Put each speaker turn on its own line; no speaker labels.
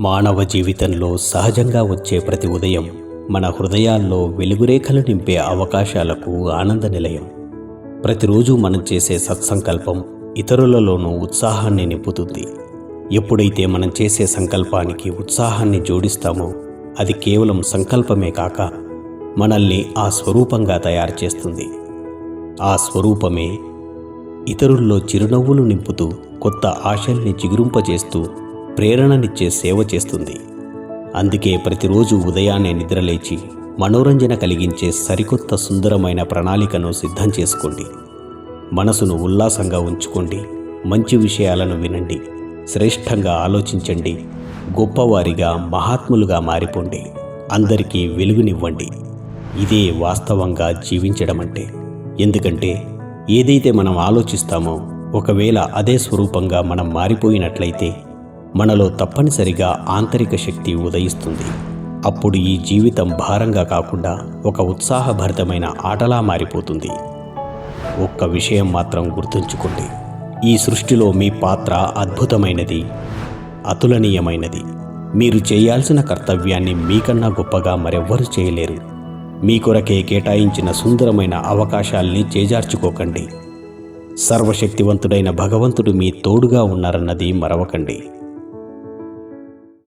మానవ జీవితంలో సహజంగా వచ్చే ప్రతి ఉదయం మన హృదయాల్లో వెలుగురేఖలు నింపే అవకాశాలకు ఆనంద నిలయం. ప్రతిరోజు మనం చేసే సత్సంకల్పం ఇతరులలోనూ ఉత్సాహాన్ని నింపుతుంది. ఎప్పుడైతే మనం చేసే సంకల్పానికి ఉత్సాహాన్ని జోడిస్తామో అది కేవలం సంకల్పమే కాక మనల్ని ఆ స్వరూపంగా తయారు చేస్తుంది. ఆ స్వరూపమే ఇతరుల్లో చిరునవ్వులు నింపుతూ కొత్త ఆశల్ని చిగురింపజేస్తూ ప్రేరణనిచ్చే సేవ చేస్తుంది. అందుకే ప్రతిరోజు ఉదయాన్నే నిద్రలేచి మనోరంజన కలిగించే సరికొత్త సుందరమైన ప్రణాళికను సిద్ధం చేసుకోండి. మనసును ఉల్లాసంగా ఉంచుకోండి. మంచి విషయాలను వినండి. శ్రేష్టంగా ఆలోచించండి. గొప్పవారిగా మహాత్ములుగా మారిపోండి. అందరికీ వెలుగునివ్వండి. ఇదే వాస్తవంగా జీవించడం అంటే ఎందుకంటే ఏదైతే మనం ఆలోచిస్తామో ఒకవేళ అదే స్వరూపంగా మనం మారిపోయినట్లయితే మనలో తప్పనిసరిగా ఆంతరిక శక్తి ఉదయిస్తుంది. అప్పుడు ఈ జీవితం భారంగా కాకుండా ఒక ఉత్సాహభరితమైన ఆటలా మారిపోతుంది. ఒక్క విషయం మాత్రం గుర్తుంచుకోండి. ఈ సృష్టిలో మీ పాత్ర అద్భుతమైనది అతులనీయమైనది. మీరు చేయాల్సిన కర్తవ్యాన్ని మీకన్నా గొప్పగా మరెవ్వరూ చేయలేరు. మీ కొరకే కేటాయించిన సుందరమైన అవకాశాల్ని చేజార్చుకోకండి. సర్వశక్తివంతుడైన భగవంతుడు మీ తోడుగా ఉన్నారన్నది మరవకండి.